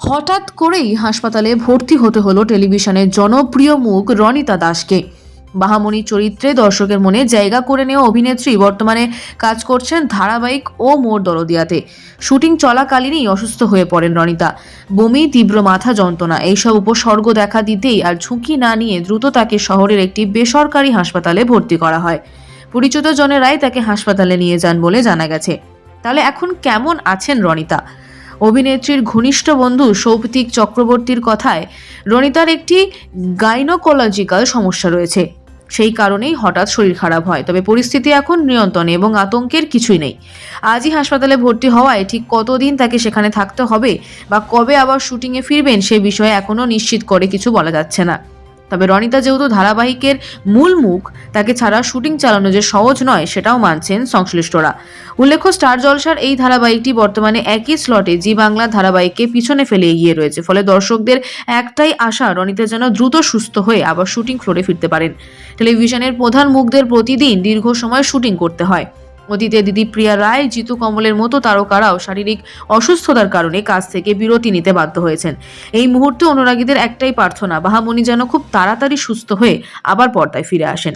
হঠাৎ করেই হাসপাতালে ভর্তি হতে হলো টেলিভিশনের জনপ্রিয় মুখ রনিতা দাসকে। বাহামণি চরিত্রে দর্শকের মনে জায়গা করে নেওয়া অভিনেত্রী বর্তমানে কাজ করছেন ধারাবাহিক ও মোর দরদিয়াতে শুটিং চলাকালীনই অসুস্থ হয়ে পড়েন রনিতা। বমি, তীব্র মাথা যন্ত্রণা, এইসব উপসর্গ দেখা দিতেই আর ঝুঁকি না নিয়ে দ্রুত তাকে শহরের একটি বেসরকারি হাসপাতালে ভর্তি করা হয়। পরিচিত জনেরাই তাকে হাসপাতালে নিয়ে যান বলে জানা গেছে। তাহলে এখন কেমন আছেন রনিতা? অভিনেত্রীর ঘনিষ্ঠ বন্ধু সৌপ্তিক চক্রবর্তীর কথায় রনিতার একটি গাইনোকোলজিক্যাল সমস্যা রয়েছে। সেই কারণেই হঠাৎ শরীর খারাপ হয়। তবে পরিস্থিতি এখন নিয়ন্ত্রণে এবং আতঙ্কের কিছুই নেই। আজই হাসপাতালে ভর্তি হওয়ায় ঠিক কতদিন তাকে সেখানে থাকতে হবে বা কবে আবার শুটিংয়ে ফিরবেন সে বিষয়ে এখনও নিশ্চিত করে কিছু বলা যাচ্ছে না। তবে রনিতা যেহেতু ধারাবাহিকের মূল মুখ, তাকে ছাড়া শুটিং চালানো যে সহজ নয়, সেটাও মানছেন সংশ্লিষ্টরা। উল্লেখ্য, স্টার জলসার এই ধারাবাহিকটি বর্তমানে একই স্লটে জি বাংলা ধারাবাহিককে পিছনে ফেলে এগিয়ে রয়েছে, ফলে দর্শকদের একটাই আশা, রনিতা যেন দ্রুত সুস্থ হয়ে আবার শুটিং ফ্লোরে ফিরতে পারেন। টেলিভিশনের প্রধান মুখদের প্রতিদিন দীর্ঘ সময় শুটিং করতে হয়। অতীতে দিদি প্রিয়া রায়, জিতু কমলের মতো তারকারাও শারীরিক অসুস্থতার কারণে কাজ থেকে বিরতি নিতে বাধ্য হয়েছেন। এই মুহূর্তে অনুরাগীদের একটাই প্রার্থনা বাহামণি যেন খুব তাড়াতাড়ি সুস্থ হয়ে আবার পর্দায় ফিরে আসেন।